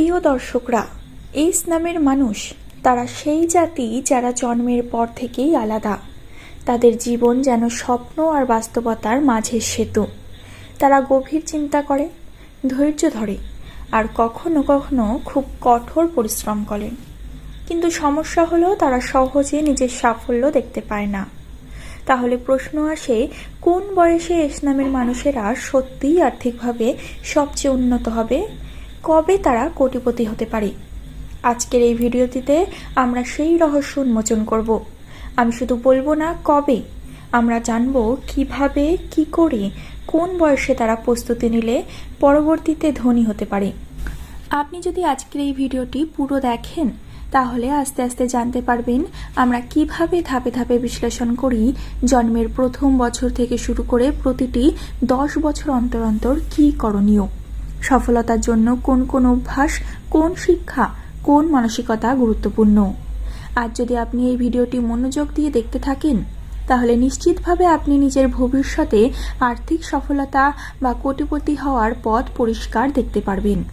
প্রিয় দর্শকরা এই নামের মানুষ, তারা সেই জাতি যারা জন্মের পর থেকেই আলাদা। তাদের জীবন যেন স্বপ্ন আর বাস্তবতার মাঝের সেতু। তারা গভীর চিন্তা করে, ধৈর্য ধরে, আর কখনো কখনো খুব কঠোর পরিশ্রম করেন কিন্তু সমস্যা হলো তারা সহজে নিজের সাফল্য দেখতে পায় না। তাহলে প্রশ্ন আসে, কোন বয়সে এস নামের মানুষেরা সত্যিই আর্থিকভাবে সবচেয়ে উন্নত হবে? কবে তারা কোটিপতি হতে পারে? আজকের এই ভিডিওটিতে আমরা সেই রহস্য উন্মোচন করব। আমি শুধু বলব না, কবে? আমরা জানব কীভাবে, কি করে, কোন বয়সে তারা প্রস্তুতি নিলে পরবর্তীতে ধনী হতে পারে। আপনি যদি আজকের এই ভিডিওটি পুরো দেখেন, তাহলে আস্তে আস্তে জানতে পারবেন আমরা কীভাবে ধাপে ধাপে বিশ্লেষণ করি জন্মের প্রথম বছর থেকে শুরু করে প্রতিটি দশ বছর অন্তর অন্তর কী করণীয়। সফলতার জন্য কোন কোন অভ্যাস, কোন শিক্ষা, কোন মানসিকতা গুরুত্বপূর্ণ? আজ যদি আপনি এই ভিডিওটি মনোযোগ দিয়ে দেখতে থাকেন, তাহলে নিশ্চিতভাবে আপনি নিজের ভবিষ্যতে আর্থিক সফলতা বা কোটিপতি হওয়ার পথ পরিষ্কার দেখতে পারবেন।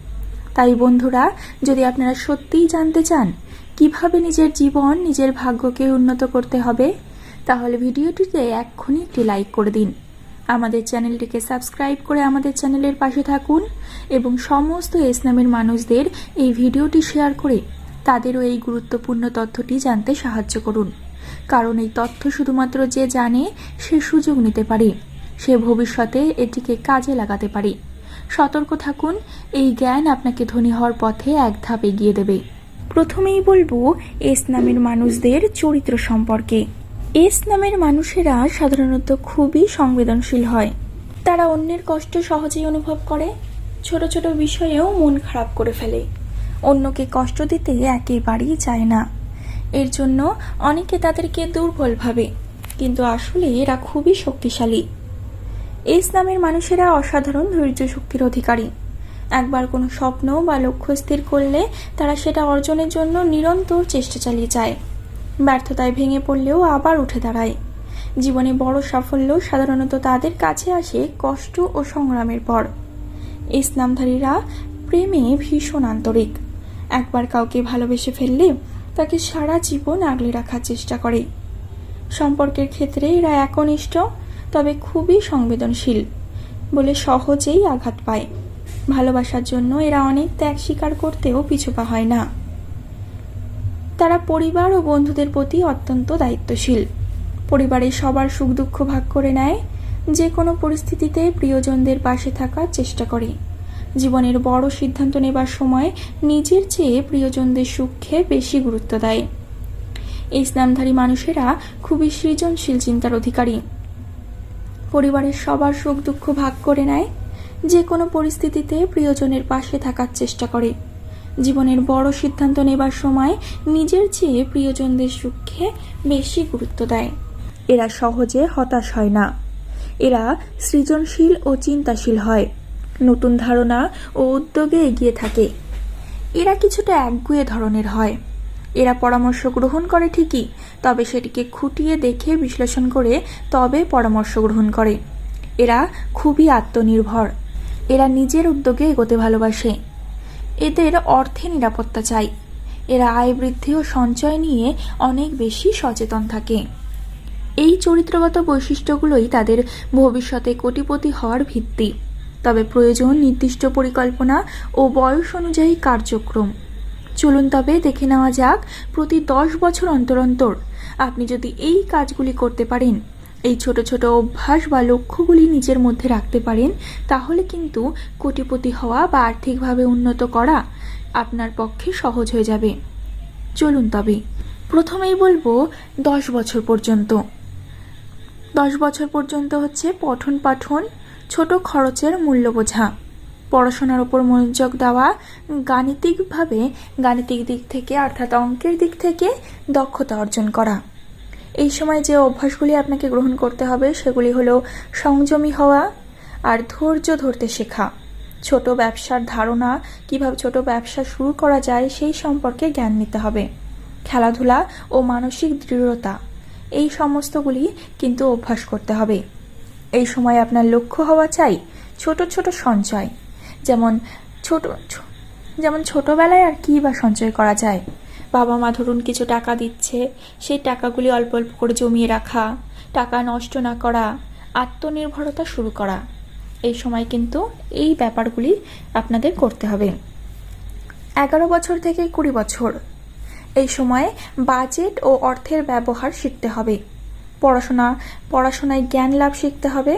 তাই বন্ধুরা, যদি আপনারা সত্যিই জানতে চান, কীভাবে নিজের জীবন, নিজের ভাগ্যকে উন্নত করতে হবে, তাহলে ভিডিওটিতে এক্ষুনি একটি লাইক করে দিন। আমাদের চ্যানেলটিকে সাবস্ক্রাইব করে আমাদের চ্যানেলের পাশে থাকুন এবং সমস্ত ইসলামের মানুষদের এই ভিডিওটি শেয়ার করে তাদেরও এই গুরুত্বপূর্ণ তথ্যটি জানতে সাহায্য করুন। কারণ এই তথ্য শুধুমাত্র যে জানে, সে সুযোগ নিতে পারে। সে ভবিষ্যতে এটিকে কাজে লাগাতে পারে। সতর্ক থাকুন, এই জ্ঞান আপনাকে ধনী হওয়ার পথে এক ধাপ এগিয়ে দেবে। প্রথমেই বলব, এস নামের মানুষদের চরিত্র সম্পর্কে। এস নামের মানুষেরা সাধারণত খুবই সংবেদনশীল হয়। তারা অন্যের কষ্ট সহজেই অনুভব করে, ছোট ছোট বিষয়েও মন খারাপ করে ফেলে। অন্যকে কষ্ট দিতে একেবারেই চায় না। এর জন্য অনেকে তাদেরকে দুর্বল ভাবে, কিন্তু আসলে এরা খুবই শক্তিশালী। এস নামের মানুষেরা অসাধারণ ধৈর্য শক্তির অধিকারী। একবার কোনো স্বপ্ন বা লক্ষ্য স্থির করলে তারা সেটা অর্জনের জন্য নিরন্তর চেষ্টা চালিয়ে যায়। ব্যর্থতায় ভেঙে পড়লেও আবার উঠে দাঁড়ায়। জীবনে বড় সাফল্য সাধারণত তাদের কাছে আসে কষ্ট ও সংগ্রামের পর। ইসলামধারীরা প্রেমে ভীষণ আন্তরিক। একবার কাউকে ভালোবেসে ফেললে তাকে সারা জীবন আগলে রাখার চেষ্টা করে। সম্পর্কের ক্ষেত্রে এরা একনিষ্ঠ, তবে খুবই সংবেদনশীল বলে সহজেই আঘাত পায়। ভালোবাসার জন্য এরা অনেক ত্যাগ স্বীকার করতেও পিছুপা হয় না। তারা পরিবার ও বন্ধুদের প্রতি অত্যন্ত দায়িত্বশীল। পরিবারের সবার সুখ দুঃখ ভাগ করে নেয়, যে কোনো পরিস্থিতিতে প্রিয়জনদের পাশে থাকার চেষ্টা করে। জীবনের বড় সিদ্ধান্ত নেবার সময় নিজের চেয়ে প্রিয়জনদের সুখে বেশি গুরুত্ব দেয়। ইসলামধারী মানুষেরা খুবই সৃজনশীল চিন্তার অধিকারী। পরিবারের সবার সুখ দুঃখ ভাগ করে নেয়, যে কোনো পরিস্থিতিতে প্রিয়জনের পাশে থাকার চেষ্টা করে। জীবনের বড় সিদ্ধান্ত নেবার সময় নিজের চেয়ে প্রিয়জনদের সুখে বেশি গুরুত্ব দেয়। এরা সহজে হতাশ হয় না। এরা সৃজনশীল ও চিন্তাশীল হয়। নতুন ধারণা ও উদ্যোগে এগিয়ে থাকে। এরা কিছুটা একগুয়ে ধরনের হয়। এরা পরামর্শ গ্রহণ করে ঠিকই, তবে সেটিকে খুঁটিয়ে দেখে বিশ্লেষণ করে তবে পরামর্শ গ্রহণ করে। এরা খুবই আত্মনির্ভর। এরা নিজের উদ্যোগে এগোতে ভালোবাসে। এদের অর্থে নিরাপত্তা চাই। এরা আয় বৃদ্ধি ও সঞ্চয় নিয়ে অনেক বেশি সচেতন থাকে। এই চরিত্রগত বৈশিষ্ট্যগুলোই তাদের ভবিষ্যতে কোটিপতি হওয়ার ভিত্তি। তবে প্রয়োজন নির্দিষ্ট পরিকল্পনা ও বয়স অনুযায়ী কার্যক্রম। চলুন তবে দেখে নেওয়া যাক প্রতি দশ বছর অন্তর অন্তর আপনি যদি এই কাজগুলি করতে পারেন এই ছোট ছোট অভ্যাস বা লক্ষ্যগুলি নিজের মধ্যে রাখতে পারেন, তাহলে কিন্তু কোটিপতি হওয়া বা আর্থিকভাবে উন্নত করা আপনার পক্ষে সহজ হয়ে যাবে। চলুন তবে, প্রথমেই বলব দশ বছর পর্যন্ত। দশ বছর পর্যন্ত হচ্ছে পঠন পাঠন, ছোট খরচের মূল্য বোঝা, পড়াশোনার ওপর মনোযোগ দেওয়া, গাণিতিকভাবে গাণিতিক দিক থেকে অর্থাৎ অঙ্কের দিক থেকে দক্ষতা অর্জন করা। এই সময় যে অভ্যাসগুলি আপনাকে গ্রহণ করতে হবে সেগুলি হলো সংযমী হওয়া আর ধৈর্য ধরতে শেখা। ছোট ব্যবসার ধারণা, কীভাবে ছোট ব্যবসা শুরু করা যায় সেই সম্পর্কে জ্ঞান নিতে হবে। খেলাধুলা ও মানসিক দৃঢ়তা, এই সমস্তগুলি কিন্তু অভ্যাস করতে হবে। এই সময় আপনার লক্ষ্য হওয়া চাই ছোট ছোট সঞ্চয়, যেমন ছোট যেমন ছোটবেলায় আর কি বা সঞ্চয় করা যায়। বাবা মা ধরুন কিছু টাকা দিচ্ছে, সেই টাকাগুলি অল্প অল্প করে জমিয়ে রাখা, টাকা নষ্ট না করা, আত্মনির্ভরতা শুরু করা। এই সময় কিন্তু এই ব্যাপারগুলি আপনাদের করতে হবে। এগারো বছর থেকে কুড়ি বছর। এই সময়ে বাজেট ও অর্থের ব্যবহার শিখতে হবে। পড়াশোনা, পড়াশোনায় জ্ঞান লাভ শিখতে হবে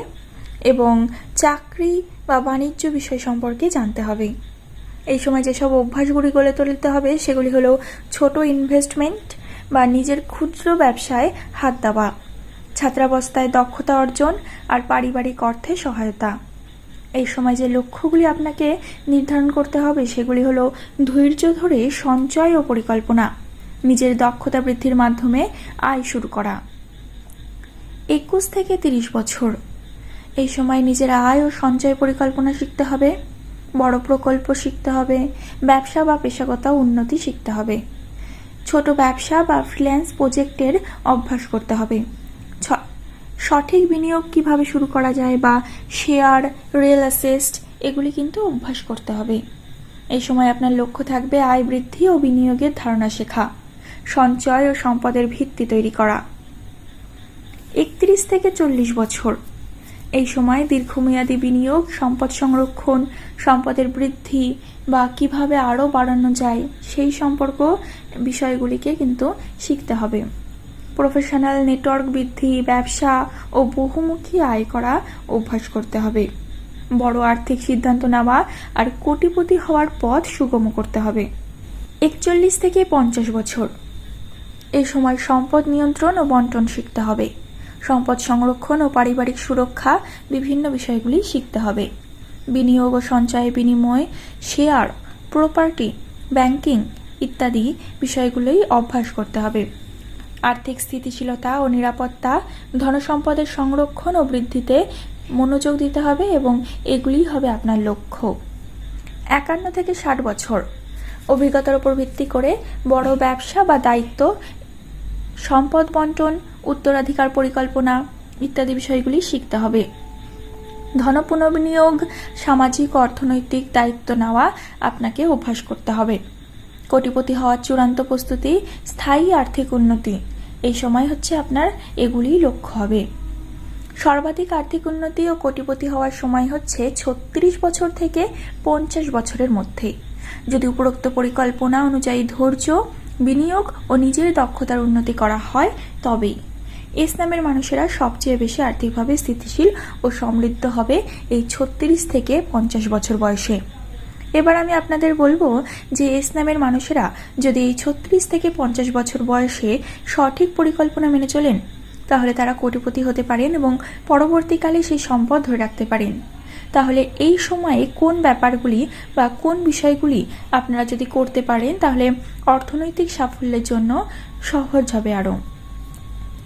এবং চাকরি বা বাণিজ্য বিষয় সম্পর্কে জানতে হবে। এই সময় যেসব অভ্যাসগুলি গড়ে তুলতে হবে, সেগুলি হলো ছোট ইনভেস্টমেন্ট বা নিজের ক্ষুদ্র ব্যবসায় হাত দেওয়া, ছাত্রাবস্থায় দক্ষতা অর্জন আর পারিবারিক অর্থে সহায়তা। এই সময় যে লক্ষ্যগুলি আপনাকে নির্ধারণ করতে হবে, সেগুলি হলো ধৈর্য ধরে সঞ্চয় ও পরিকল্পনা, নিজের দক্ষতা বৃদ্ধির মাধ্যমে আয় শুরু করা। একুশ থেকে তিরিশ বছর, এই সময় নিজের আয় ও সঞ্চয় পরিকল্পনা শিখতে হবে। বড় প্রকল্প শিখতে হবে, ব্যবসা বা পেশাগত উন্নতি শিখতে হবে। ছোট ব্যবসা বা ফ্রিল্যান্স প্রজেক্টের অভ্যাস করতে হবে। সঠিক বিনিয়োগ কীভাবে শুরু করা যায় বা শেয়ার রিয়েল অ্যাসেস্ট এগুলি কিন্তু অভ্যাস করতে হবে। এই সময় আপনার লক্ষ্য থাকবে আয় বৃদ্ধি ও বিনিয়োগের ধারণা শেখা, সঞ্চয় ও সম্পদের ভিত্তি তৈরি করা। একত্রিশ থেকে চল্লিশ বছর এই সময় দীর্ঘমেয়াদী বিনিয়োগ, সম্পদ সংরক্ষণ, সম্পদের বৃদ্ধি বা কীভাবে আরও বাড়ানো যায়, সেই সম্পর্ক বিষয়গুলিকে কিন্তু শিখতে হবে। প্রফেশনাল নেটওয়ার্ক বৃদ্ধি, ব্যবসা ও বহুমুখী আয় করা অভ্যাস করতে হবে। বড় আর্থিক সিদ্ধান্ত নেওয়া আর কোটিপতি হওয়ার পথ সুগম করতে হবে। একচল্লিশ থেকে পঞ্চাশ বছর। এই সময় সম্পদ নিয়ন্ত্রণ ও বন্টন শিখতে হবে। সম্পদ সংরক্ষণ ও পারিবারিক সুরক্ষা বিভিন্ন বিষয়গুলি শিখতে হবে। বিনিয়োগ ও সঞ্চয় বিনিময়, শেয়ার, প্রপার্টি, ব্যাংকিং ইত্যাদি বিষয়গুলোই অভ্যাস করতে হবে। আর্থিক স্থিতিশীলতা ও নিরাপত্তা, ধনসম্পদের সংরক্ষণ ও বৃদ্ধিতে মনোযোগ দিতে হবে এবং এগুলিই হবে আপনার লক্ষ্য। একান্ন থেকে ষাট বছর। অভিজ্ঞতার উপর ভিত্তি করে বড় ব্যবসা বা দায়িত্ব, সম্পদ বন্টন উত্তরাধিকার পরিকল্পনা ইত্যাদি বিষয়গুলি শিখতে হবে। ধন পুনর্বিনিয়োগ সামাজিক অর্থনৈতিক দায়িত্ব নেওয়া আপনাকে অভ্যাস করতে হবে। কোটিপতি হওয়ার চূড়ান্ত প্রস্তুতি, স্থায়ী আর্থিক উন্নতি। এই সময় হচ্ছে আপনার এগুলিই লক্ষ্য হবে। সর্বাধিক আর্থিক উন্নতি ও কোটিপতি হওয়ার সময় হচ্ছে ছত্রিশ বছর থেকে পঞ্চাশ বছরের মধ্যে। যদি উপরোক্ত পরিকল্পনা অনুযায়ী ধৈর্য, বিনিয়োগ ও নিজের দক্ষতার উন্নতি করা হয়, তবেই। ইসলামের মানুষেরা সবচেয়ে বেশি আর্থিকভাবে স্থিতিশীল ও সমৃদ্ধ হবে এই ছত্রিশ থেকে পঞ্চাশ বছর বয়সে। এবার আমি আপনাদের বলব যে ইসলামের মানুষেরা যদি এই ছত্রিশ থেকে পঞ্চাশ বছর বয়সে সঠিক পরিকল্পনা মেনে চলেন, তাহলে তারা কোটিপতি হতে পারেন এবং পরবর্তীকালে সেই সম্পদ ধরে রাখতে পারেন। তাহলে এই সময়ে কোন ব্যাপারগুলি বা কোন বিষয়গুলি আপনারা যদি করতে পারেন, তাহলে অর্থনৈতিক সাফল্যের জন্য সহজ হবে আরও।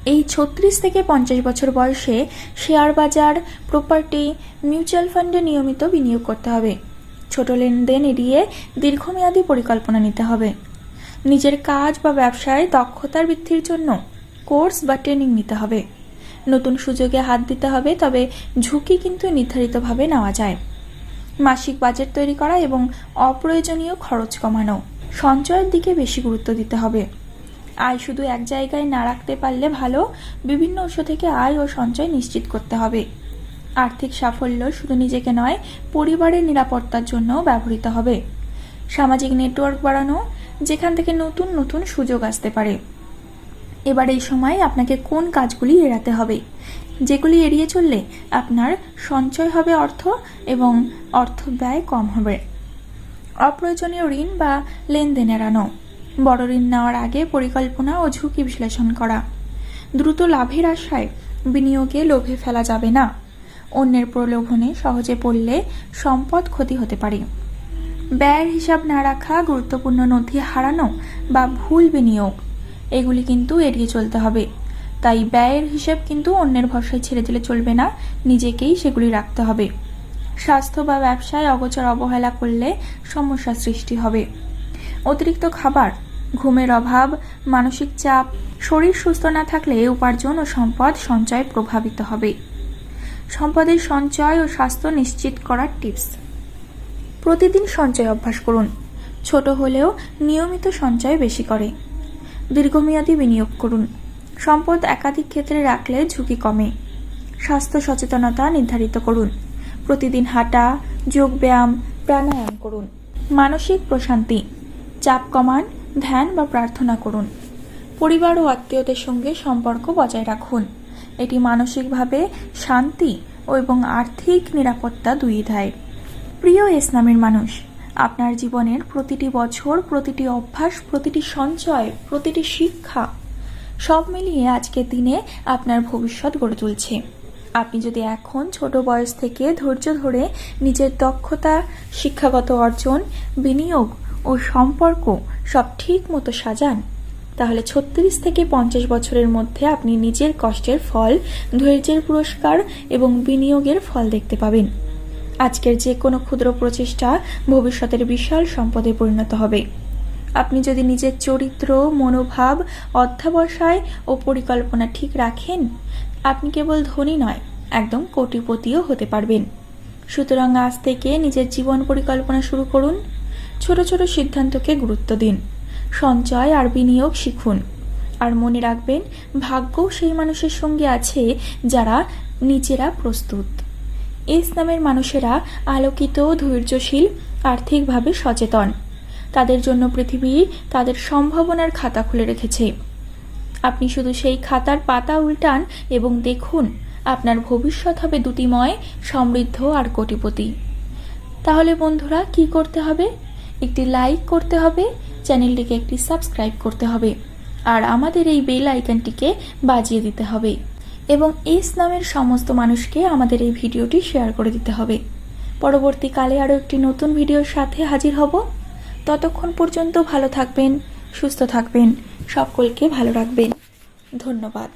এই ছত্রিশ থেকে পঞ্চাশ বছর বয়সে শেয়ার বাজার প্রপার্টি মিউচুয়াল ফান্ডে নিয়মিত বিনিয়োগ করতে হবে। ছোট লেনদেন এড়িয়ে দীর্ঘমেয়াদী পরিকল্পনা নিতে হবে। নিজের কাজ বা ব্যবসায় দক্ষতার বৃদ্ধির জন্য কোর্স বা ট্রেনিং নিতে হবে। নতুন সুযোগে হাত দিতে হবে, তবে ঝুঁকি কিন্তু নির্ধারিতভাবে নেওয়া যায়। মাসিক বাজেট তৈরি করা এবং অপ্রয়োজনীয় খরচ কমানো, সঞ্চয়ের দিকে বেশি গুরুত্ব দিতে হবে। আয় শুধু এক জায়গায় না রাখতে পারলে ভালো, বিভিন্ন উৎস থেকে আয় ও সঞ্চয় নিশ্চিত করতে হবে। আর্থিক সাফল্য শুধু নিজেকে নয়, পরিবারের নিরাপত্তার জন্যও ব্যবহৃত হবে। সামাজিক নেটওয়ার্ক বাড়ানো, যেখান থেকে নতুন নতুন সুযোগ আসতে পারে। এবার এই সময় আপনাকে কোন কাজগুলি এড়াতে হবে? যেগুলি এড়িয়ে চললে আপনার সঞ্চয় হবে অর্থ এবং অর্থ ব্যয় কম হবে। অপ্রয়োজনীয় ঋণ বা লেনদেন এড়ানো। বড় ঋণ নেওয়ার আগে পরিকল্পনা ও ঝুঁকি বিশ্লেষণ করা। দ্রুত লাভের আশায় বিনিয়োগে লোভে ফেলা যাবে না। অন্যের প্রলোভনে সহজে পড়লে সম্পদ ক্ষতি হতে পারে। ব্যয়ের হিসাব না রাখা, গুরুত্বপূর্ণ নথি হারানো বা ভুল বিনিয়োগ, এগুলি কিন্তু এড়িয়ে চলতে হবে। তাই ব্যয়ের হিসাব কিন্তু অন্যের ভরসায় ছেড়ে দিলে চলবে না, নিজেকেই সেগুলি রাখতে হবে। স্বাস্থ্য বা ব্যবসায় অগোচর অবহেলা করলে সমস্যা সৃষ্টি হবে। অতিরিক্ত খাবার ঘুমের অভাব, মানসিক চাপ, শরীর সুস্থ না থাকলে উপার্জন ও সম্পদ সঞ্চয় প্রভাবিত হবে। সম্পদের সঞ্চয় ও স্বাস্থ্য নিশ্চিত করার টিপস। প্রতিদিন সঞ্চয় অভ্যাস করুন। ছোট হলেও নিয়মিত সঞ্চয় বেশি করে। দীর্ঘমেয়াদী বিনিয়োগ করুন। সম্পদ একাধিক ক্ষেত্রে রাখলে ঝুঁকি কমে। স্বাস্থ্য সচেতনতা নির্ধারিত করুন। প্রতিদিন হাঁটা, যোগব্যায়াম, প্রাণায়াম করুন। মানসিক প্রশান্তি। চাপ কমান ধ্যান বা প্রার্থনা করুন। পরিবার ও আত্মীয়দের সঙ্গে সম্পর্ক বজায় রাখুন। এটি মানসিকভাবে শান্তি ও এবং আর্থিক নিরাপত্তা দুই দেয় প্রিয় ইসলামের মানুষ, আপনার জীবনের প্রতিটি বছর, প্রতিটি অভ্যাস, প্রতিটি সঞ্চয়, প্রতিটি শিক্ষা সব মিলিয়ে আজকের দিনে আপনার ভবিষ্যৎ গড়ে তুলছে। আপনি যদি এখন ছোট বয়স থেকে ধৈর্য ধরে নিজের দক্ষতা, শিক্ষাগত অর্জন, বিনিয়োগ ও সম্পর্ক সব ঠিক মতো সাজান, তাহলে ছত্রিশ থেকে পঞ্চাশ বছরের মধ্যে আপনি নিজের কষ্টের ফল, ধৈর্যের পুরস্কার এবং বিনিয়োগের ফল দেখতে পাবেন। আজকের যে কোনো ক্ষুদ্র প্রচেষ্টা ভবিষ্যতের বিশাল সম্পদে পরিণত হবে। আপনি যদি নিজের চরিত্র, মনোভাব, অধ্যাবসায় ও পরিকল্পনা ঠিক রাখেন, আপনি কেবল ধনী নয়, একদম কোটিপতিও হতে পারবেন। সুতরাং আজ থেকে নিজের জীবন পরিকল্পনা শুরু করুন। ছোট ছোট সিদ্ধান্তকে গুরুত্ব দিন। সঞ্চয় আর বিনিয়োগ শিখুন। আর মনে রাখবেন ভাগ্যও সেই মানুষের সঙ্গে আছে যারা নিজেরা প্রস্তুত। ইসলামের মানুষেরা আলোকিত, ধৈর্যশীল, আর্থিকভাবে সচেতন। তাদের জন্য পৃথিবী তাদের সম্ভাবনার খাতা খুলে রেখেছে। আপনি শুধু সেই খাতার পাতা উল্টান এবং দেখুন, আপনার ভবিষ্যৎ হবে দুটিময়, সমৃদ্ধ আর কোটিপতি। তাহলে বন্ধুরা, কি করতে হবে? একটি লাইক করতে হবে, চ্যানেলটিকে একটি সাবস্ক্রাইব করতে হবে, আর আমাদের এই বেল আইকনটিকে বাজিয়ে দিতে হবে এবং ইসলামের সমস্ত মানুষকে আমাদের এই ভিডিওটি শেয়ার করে দিতে হবে। পরবর্তীকালে আরও একটি নতুন ভিডিওর সাথে হাজির হব। ততক্ষণ পর্যন্ত ভালো থাকবেন, সুস্থ থাকবেন, সকলকে ভালো রাখবেন। ধন্যবাদ।